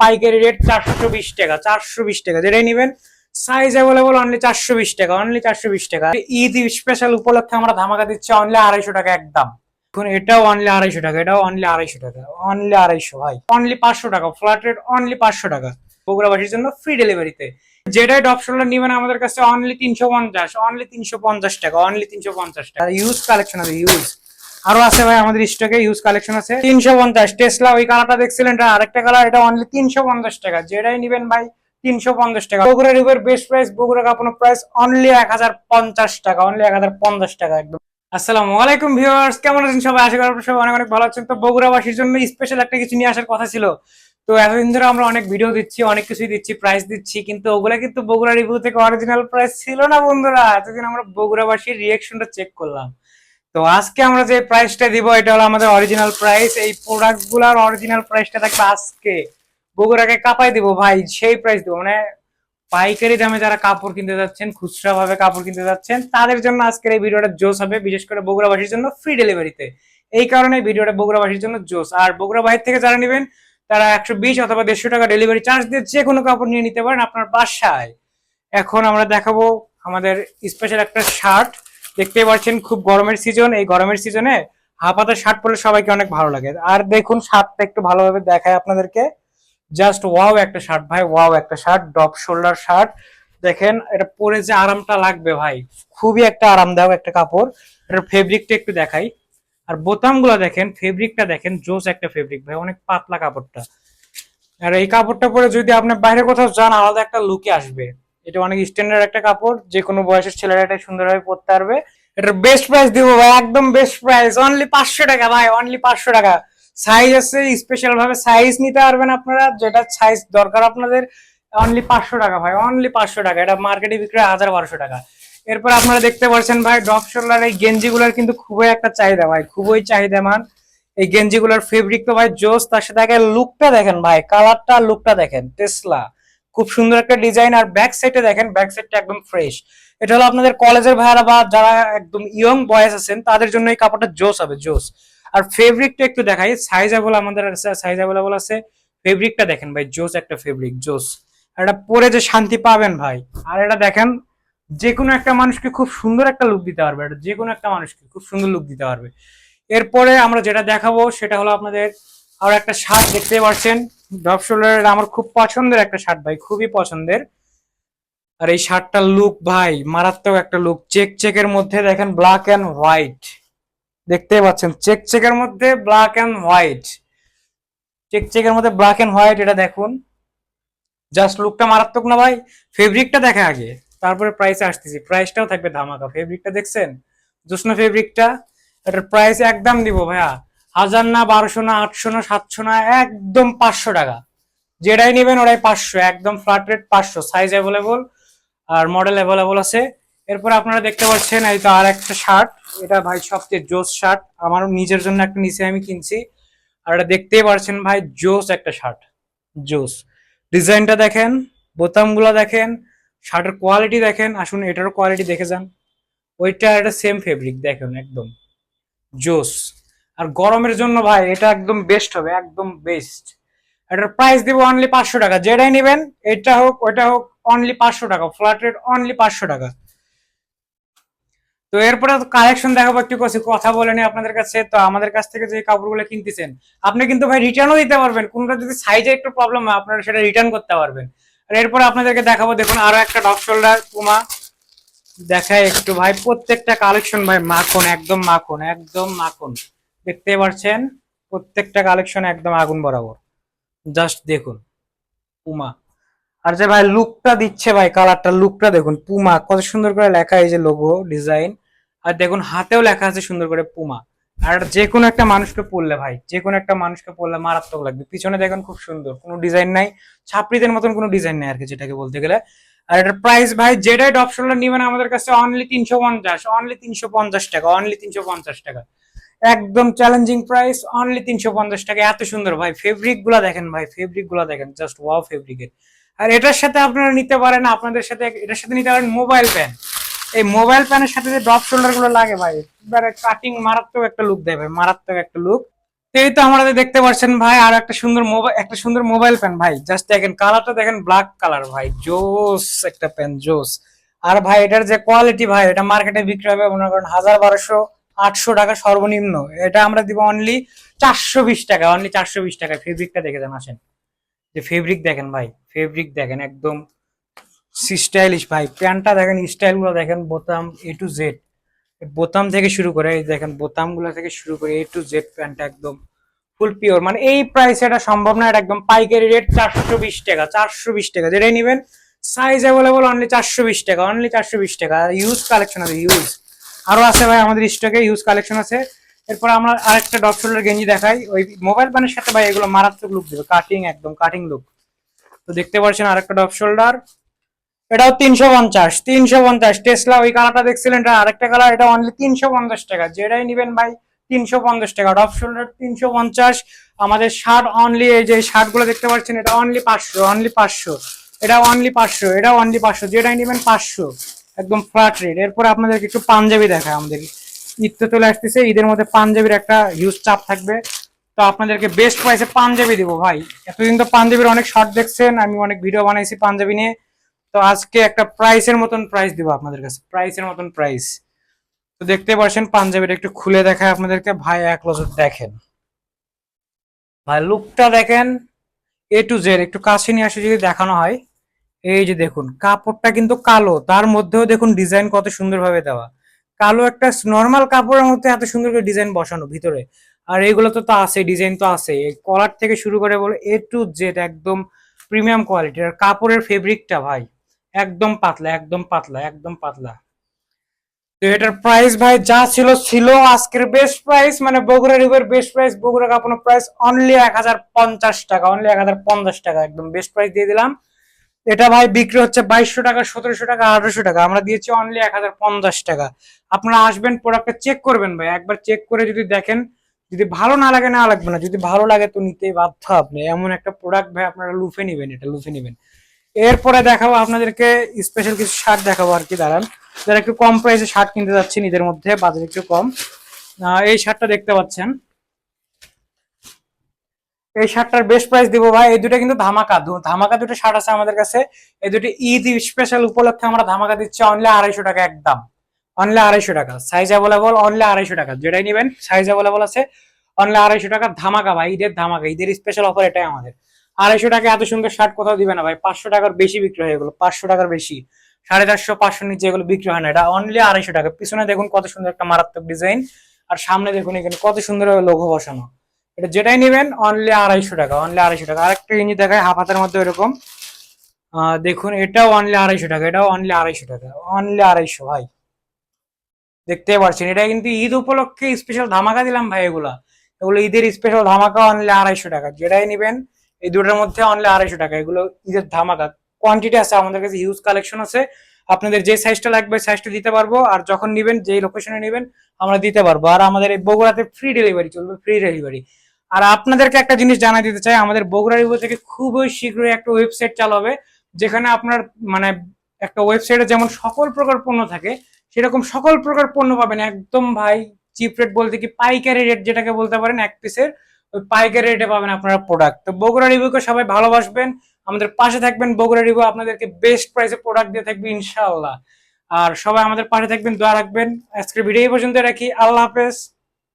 পাইকারি রেট চারশো বিশ টাকা, চারশো বিশ টাকা। যেটাই নেবেন সাইজ অ্যাভেলেবল অনলি চারশো বিশ টাকা অনলি চারশো বিশ টাকা। ঈদ স্পেশাল উপলক্ষে আমরা ধামাকা দিচ্ছি অনলি আড়াইশো টাকা একদম। এখন এটাও অনলি আড়াইশো টাকা, এটাও অনলি আড়াইশো টাকা অনলি আড়াইশো, ভাই। অনলি পাঁচশো টাকা ফ্ল্যাট রেট অনলি পাঁচশো টাকা। বগুড়াবাসীর জন্য ফ্রি ডেলিভারিতে যেটাই ডপ শোল্ডার নিবেন আমাদের কাছে অনলি তিনশো পঞ্চাশ অনলি তিনশো পঞ্চাশ টাকা অনলি তিনশো পঞ্চাশ টাকা। ইউজ কালেকশন আছে ইউজ আরও আছে ভাই আমাদের স্টকে ইউজ কালেকশন আছে। তিনশো পঞ্চাশ টেসলা ওই কালারটা দেখছিলেন এটা আরেকটা কালার এটা অনলি তিনশো পঞ্চাশ টাকা। যেটাই নিবেন ভাই, তিনশো পঞ্চাশ টাকা। Bogura river best price Bogura কাপড় প্রাইস অনলি এক হাজার পঞ্চাশ টাকা অনলি এক হাজার পঞ্চাশ টাকা একদম। আসসালামু আলাইকুম ভিউয়ার্স কেমন আছেন সবাই? আশা করি সবাই অনেক অনেক ভালো আছেন। তো বগুড়াবাসীর জন্য স্পেশাল একটা কিছু নিয়ে আসার কথা ছিল। তো এতদিন ধরে আমরা অনেক ভিডিও দিচ্ছি, অনেক কিছুই দিচ্ছি প্রাইস দিচ্ছি, কিন্তু ওগুলা কিন্তু বগুড়া রিভিউ থেকে অরিজিনাল প্রাইস ছিল না বন্ধুরা। এতদিন আমরা বগুড়াবাসীর রিয়েকশনটা চেক করলাম। তো আজকে আমরা যে প্রাইসটা দিব, এটা হলো আমাদের অরিজিনাল প্রাইস এই প্রোডাক্টগুলার অরিজিনাল প্রাইসটা থাকবে আজকে। বগুড়াকে কাপাই দিব, ভাই, সেই প্রাইস দেবো। মানে পাইকারি দামে যারা কাপড় কিনতে যাচ্ছেন খুচরা ভাবে কাপড় কিনতে যাচ্ছেন, তাদের জন্য আজকের এই ভিডিওটা জোস হবে, বিশেষ করে বগুড়াবাসীর জন্য ফ্রি ডেলিভারিতে এই কারণে ভিডিওটা বগুড়াবাসীর জন্য জোস আর বগুড়া বাইরে থেকে যারা নেবেন, তারা একশো বিশ অথবা দেড়শো টাকা ডেলিভারি চার্জ দিয়ে যে কোনো কাপড় নিয়ে নিতে পারেন আপনার বাসায়। এখন আমরা দেখাবো আমাদের স্পেশাল একটা শার্ট দেখতে পাচ্ছেন, খুব গরমের সিজন এই গরমের সিজনে হাফাতে শার্ট পরলে সবাইকে অনেক ভালো লাগে। আর দেখুন শার্টটা একটু ভালোভাবে দেখায় আপনাদেরকে। জাস্ট ওয়াও একটা শার্ট ভাই ওয়াও একটা শার্ট ডপ শোল্ডার শার্ট দেখেন, এটা পরে যে আরামটা লাগবে, ভাই, খুবই একটা আরামদায়ক একটা কাপড়। এটার ফেব্রিকটা একটু দেখাই। আর বোতামগুলো দেখেন ফেব্রিকটা দেখেন, জোস একটা ফেব্রিক ভাই, অনেক পাতলা কাপড়টা। আর এই কাপড়টা পরে যদি আপনি বাইরে কোথাও যান, আলাদা একটা লুকে আসবে। এটা অনেক স্ট্যান্ডার্ড একটা কাপড় যে কোনো বয়সের ছেলেরা এটা সুন্দরভাবে পরতে পারবে। এটার বেস্ট প্রাইস দিব ভাই, একদম বেস্ট প্রাইস অনলি পাঁচশো টাকা ভাই অনলি পাঁচশো টাকা। সাইজ আছে স্পেশাল ভাবে সাইজ নিতে পারবেন আপনারা, যেটা সাইজ দরকার আপনাদের অনলি পাঁচশো টাকা ভাই অনলি পাঁচশো টাকা। এটা মার্কেটে বিক্রি হয় হাজার বারোশো টাকা। এরপর আপনারা দেখতে পাচ্ছেন ভাই ডপ শোল্ডার এই গেঞ্জিগুলোর কিন্তু খুবই একটা চাহিদা ভাই, খুবই চাহিদা মান এই গেঞ্জিগুলোর ফেব্রিক তো ভাই জোস, তার সাথে লুকটা দেখেন ভাই কালারটা লুকটা দেখেন টেসলা খুব সুন্দর একটা ডিজাইন আর ব্যাক সাইডে দেখেন ব্যাক সাইডটা একদম ফ্রেশ এটা হলো আপনাদের কলেজের ভাইয়ারা বা যারা একদম ইয়ং বয়েস আছেন, তাদের জন্য এই কাপড়টা জোস হবে, জোস। আর ফেব্রিকটা একটু দেখাই সাইজ অ্যাভেল আমাদের কাছে সাইজ অ্যাভেলেবল আছে ফেব্রিকটা দেখেন ভাই, জোস একটা ফেব্রিক জোস। আর এটা পরে যে শান্তি পাবেন ভাই, আর এটা দেখেন যে কোনো একটা মানুষকে খুব সুন্দর একটা লুক দিতে পারবে, এটা যে কোনো একটা মানুষকে খুব সুন্দর লুক দিতে পারবে। এরপরে আমরা যেটা দেখাবো, সেটা হলো আপনাদের আর একটা শার্ট দেখতে পাচ্ছেন। ড্রপ শোল্ডারের আমার খুব পছন্দের একটা শার্ট ভাই, খুবই পছন্দের। আর এই শার্টটার লুক ভাই, মারাত্মক একটা লুক চেক চেকের মধ্যে দেখেন ব্ল্যাক অ্যান্ড হোয়াইট দেখতে পাচ্ছেন, চেক চেকের মধ্যে ব্ল্যাক অ্যান্ড হোয়াইট চেক চেকের মধ্যে ব্ল্যাক অ্যান্ড হোয়াইট এটা দেখুন। জাস্ট লুকটা মারাত্মক না ভাই ফেব্রিকটা দেখা আগে। তারপরে প্রাইসে আসতেছি প্রাইসটাও থাকবে ধামাকা। ফেব্রিকটা দেখছেন? জোসনা ফেব্রিকটা এটার প্রাইস একদম দিব ভাইয়া। হাজার না, বারোশো না, আটশো না, সাতশো না, একদম পাঁচশো টাকা। যেটাই নেবেন ওটাই পাঁচশো, একদম ফ্ল্যাট রেট পাঁচশো। সাইজ অ্যাভেলেবল আর মডেল অ্যাভেলেবল আছে। এরপর আপনারা দেখতে পাচ্ছেন, এই তো আর একটা শার্ট এটা ভাই সবচেয়ে জোস শার্ট আমার নিজের জন্য একটা নিচে আমি কিনছি। আর এটা দেখতেই পারছেন ভাই, জোস একটা শার্ট জোস। ডিজাইনটা দেখেন, বোতামগুলো দেখেন শার্টের কোয়ালিটি দেখেন। আসুন, এটারও কোয়ালিটি দেখে যান। ওইটা একটা সেম ফেব্রিক দেখেন, একদম। জোস। আর গরমের জন্য ভাই, এটা একদম বেস্ট হবে, একদম বেস্ট এটার প্রাইস দিব অনলি পাঁচশো টাকা। যেটাই নেবেন, এটা হোক, ওইটা হোক অনলি পাঁচশো টাকা। ফ্ল্যাট রেট অনলি পাঁচশো টাকা। তো এরপরে কালেকশন দেখাবো, একটু কাছে, কথা বলে নি আপনাদের কাছে। তো আমাদের কাছ থেকে যে কাপড়গুলো কিনতেছেন, আপনি কিন্তু ভাই রিটার্নও দিতে পারবেন। কোনটা যদি সাইজে একটু প্রবলেম হয়, আপনারা সেটা রিটার্ন করতে পারবেন। আর এরপরে আপনাদেরকে দেখাবো, দেখুন, আরও একটা ডপ শোল্ডার পুমা দেখায় একটু ভাই, প্রত্যেকটা কালেকশন ভাই, মাখন, একদম মাখন একদম মাখন। দেখতে পাচ্ছেন প্রত্যেকটা কালেকশন একদম আগুন বরাবর। জাস্ট দেখুন পুমা আর যে ভাই লুকটা দিচ্ছে ভাই কালারটা লুকটা দেখুন পুমা কত সুন্দর করে লেখা এই যে লোগো ডিজাইন আর দেখুন, হাতেও লেখা আছে সুন্দর করে পুমা আর যে কোনো একটা মানুষকে পরলে ভাই, যে কোনো একটা মানুষকে পরলে মারাত্মক লাগবে। পিছনে দেখুন খুব সুন্দর, কোনো ডিজাইন নাই। ছাপড়িদের মতন কোনো ডিজাইন নাই আর কি, যেটাকে বলতে গেলে। আর এটার প্রাইস ভাই যেটাই ডপ শোল্ডার নিবেন আমাদের কাছে অনলি তিনশো পঞ্চাশ অনলি তিনশো পঞ্চাশ টাকা অনলি তিনশো পঞ্চাশ টাকা। একদম চ্যালেঞ্জিং প্রাইস অনলি তিনশো পঞ্চাশ টাকা। এত সুন্দর ভাই ফেব্রিকগুলা দেখেন ভাই ফেব্রিকগুলা দেখেন জাস্ট ওয়াও ফেব্রিকের আর এটার সাথে আপনারা নিতে পারেন, আপনাদের সাথে, এটার সাথে নিতে পারেন মোবাইল প্যান এই মোবাইল প্যানের সাথে যে ড্রপ শোল্ডারগুলো লাগে ভাই, এবারে কাটিং মারাত্মক একটা লুক দেয় ভাই, মারাত্মক একটা লুক এই তো আমাদের দেখতে পাচ্ছেন ভাই, আর একটা সুন্দর মোবাইল একটা সুন্দর মোবাইল প্যান ভাই জাস্ট দেখেন কালারটা দেখেন ব্ল্যাক কালার ভাই, জোস একটা প্যান জোস। আর ভাই এটার যে কোয়ালিটি ভাই, এটা মার্কেটে বিক্রি হবে মনে করেন হাজার বারোশো। আটশো টাকা সর্বনিম্ন। এটা আমরা দিব অনলি চারশো বিশ টাকা অনলি চারশো বিশ টাকা। ফেব্রিকটা দেখে দেন, আসেন। যে ফেব্রিক দেখেন ভাই ফেব্রিক দেখেন একদম স্টাইলিশ ভাই। প্যান্টটা দেখেন স্টাইলগুলো দেখেন, বোতাম এ টু জেড বোতাম থেকে শুরু করে, এই দেখেন বোতামগুলো থেকে শুরু করে এ টু জেড প্যান্টটা একদম ফুল পিওর মানে এই প্রাইসে এটা সম্ভব না, এটা একদম পাইকারি রেট চারশো বিশ টাকা, চারশো বিশ টাকা। যেটাই নেবেন সাইজ অ্যাভেলেবল অনলি চারশো বিশ টাকা অনলি চারশো বিশ টাকা। ইউজ কালেকশন আছে ইউজ আরও আছে ভাই, আমাদের স্টকে ইউজ কালেকশন আছে। এরপর আমরা আরেকটা ডপ শোল্ডার গেঞ্জি দেখাই। ওই মোবাইল প্যানের সাথে ভাই এগুলো মারাত্মক লুক দেবে কাটিং একদম কাটিং লুক তো দেখতে পাচ্ছেন আরেকটা ডপ শোল্ডার এটাও তিনশো পঞ্চাশ তিনশো পঞ্চাশ। টেসলা ওই কালারটা দেখছিলেন এটা আরেকটা কালার এটা অনলি তিনশো পঞ্চাশ টাকা। যেটাই নিবেন ভাই, তিনশো পঞ্চাশ টাকা। ডপ শোল্ডার তিনশো পঞ্চাশ। আমাদের শার্ট অনলি এই যে শার্টগুলো দেখতে পাচ্ছেন, এটা অনলি পাঁচশো অনলি পাঁচশো। এটা অনলি পাঁচশো, এটা অনলি পাঁচশো। যেটাই নিবেন পাঁচশো। একদম ফ্ল্যাট রেট এরপর আপনাদেরকে একটু পাঞ্জাবি দেখায় আমাদের। ঈদ তো চলে আসতেছে, ঈদের মধ্যে পাঞ্জাবির একটা হিউজ চাপ থাকবে। তো আপনাদেরকে বেস্ট প্রাইসে পাঞ্জাবি দিব ভাই। এতদিন তো পাঞ্জাবির অনেক শর্ট দেখছেন, আমি অনেক ভিডিও বানাইছি পাঞ্জাবি নিয়ে। তো আজকে একটা প্রাইসের মতন প্রাইস দিব আপনাদের কাছে। প্রাইসের মতন প্রাইস তো দেখতে পাচ্ছেন, পাঞ্জাবিটা একটু খুলে দেখায় আপনাদেরকে। ভাই, এক নজর দেখেন। ভাই লুকটা দেখেন এ টু জেড একটু কাছে নিয়ে আসে যদি দেখানো হয়। এই যে দেখুন, কাপড়টা কিন্তু কালো, তার মধ্যেও দেখুন ডিজাইন কত সুন্দরভাবে দেওয়া। কালো একটা নর্মাল কাপড়ের মধ্যে এত সুন্দর করে ডিজাইন বসানো ভিতরে। আর এগুলো তো আছে ডিজাইন তো আছে। কলার থেকে শুরু করে বলে এ টু জেড একদম প্রিমিয়াম কোয়ালিটির আর কাপড়ের ফেব্রিকটা ভাই, একদম পাতলা একদম পাতলা একদম পাতলা। তো এটার প্রাইস ভাই যা ছিল ছিল আজকের বেস্ট প্রাইস মানে Bogura river best price Bogura কাপড়ের প্রাইস অনলি এক হাজার পঞ্চাশ টাকা অনলি এক হাজার পঞ্চাশ টাকা, একদম বেস্ট প্রাইস দিয়ে দিলাম। এটা ভাই বিক্রি হচ্ছে বাইশশো টাকা, সতেরোশো টাকা, আঠারোশো টাকা। আমরা দিয়েছি অনলি এক হাজার পঞ্চাশ টাকা। আপনারা আসবেন প্রোডাক্টটা চেক করবেন ভাই। একবার চেক করে যদি দেখেন, যদি ভালো না লাগে, না লাগবে না। যদি ভালো লাগে তো নিতেই বাধ্য আপনি। এমন একটা প্রোডাক্ট ভাই আপনারা লুফে নিবেন, এটা লুফে নিবেন। এরপরে দেখাবো আপনাদেরকে স্পেশাল কিছু শার্ট দেখাবো আর কি, দাঁড়ান। যারা একটু কম প্রাইসে শার্ট কিনতে যাচ্ছেন ঈদের মধ্যে বাজার একটু কম। এই শার্টটা দেখতে পাচ্ছেন। এই শার্টটার বেস্ট প্রাইস দিব ভাই। এই দুটো কিন্তু ধামাকা। ধামাকা দুটো শার্ট আছে আমাদের কাছে। এই দুটো ঈদ স্পেশাল উপলক্ষে আমরা ধামাকা দিচ্ছি অনলি আড়াইশো টাকা একদম। অনলি আড়াইশো টাকা। সাইজ অ্যাভেলেবল অনলি আড়াইশো টাকা। যেটাই নেবেন সাইজ অ্যাভেলেবল আছে। অনলি আড়াইশো টাকা ধামাকা ভাই, ঈদের ধামাকা। ঈদের স্পেশাল অফার এটাই আমাদের। আড়াইশো টাকা এত সুন্দর শার্ট কোথাও দিবে না ভাই। পাঁচশো টাকার বেশি বিক্রি হয় এগুলো পাঁচশো টাকার বেশি। সাড়ে চারশো, পাঁচশো নিচে এগুলো বিক্রি হয় না। এটা অনলি আড়াইশো টাকা। পিছনে দেখুন কত সুন্দর একটা মারাত্মক ডিজাইন আর সামনে দেখুন এখানে কত সুন্দর লোগো বসানো। এটা যেটাই নেবেন অনলি আড়াইশো টাকা অনলি আড়াইশো টাকা। আরেকটা ইঞ্জি দেখায় হাফ হাতের মধ্যে এরকম দেখুন, এটাও অনলি আড়াইশো টাকা, এটাও অনলি আড়াইশো টাকা অনলি আড়াইশো, ভাই। দেখতে পাচ্ছেন, এটা কিন্তু ঈদ উপলক্ষে স্পেশাল ধামাকা দিলাম ভাই এগুলা। এগুলো ঈদের স্পেশাল ধামাকা অনলি আড়াইশো টাকা। যেটাই নেবেন, এই দুটোর মধ্যে অনলি আড়াইশো টাকা। এগুলো ঈদের ধামাকা। কোয়ান্টিটি আছে, আমাদের কাছে হিউজ কালেকশন আছে। আপনাদের যে সাইজটা লাগবে সাইজটা দিতে পারব। আর যখন নিবেন, যেই লোকেশনে নেবেন, আমরা দিতে পারব। আর আমাদের এই বগুড়াতে ফ্রি ডেলিভারি চলবে ফ্রি ডেলিভারি আর আপনাদেরকে একটা জিনিস জানাই দিতে চাই, আমাদের বগুড়া রিভিউ থেকে খুবই শীঘ্রই একটা ওয়েবসাইট চালু হবে, যেখানে আপনার মানে একটা ওয়েবসাইটে যেমন সকল প্রকার পণ্য থাকে, সেরকম সকল প্রকার পণ্য পাবেন। একদম ভাই চিপ রেট বলতে কি পাইকারি রেট যেটাকে বলতে পারেন, এক পিসের ওই পাইকারি রেটে পাবেন আপনারা প্রোডাক্ট তো বগুড়া রিভিউকে সবাই ভালোবাসবেন, আমাদের পাশে থাকবেন বগুড়া রিভিউ আপনাদেরকে বেস্ট প্রাইসে প্রোডাক্ট দিয়ে থাকবে ইনশাআল্লাহ। আর সবাই আমাদের পাশে থাকবেন, দোয়া রাখবেন। আজকের ভিডিও এই পর্যন্ত রাখি। আল্লাহ হাফেজ।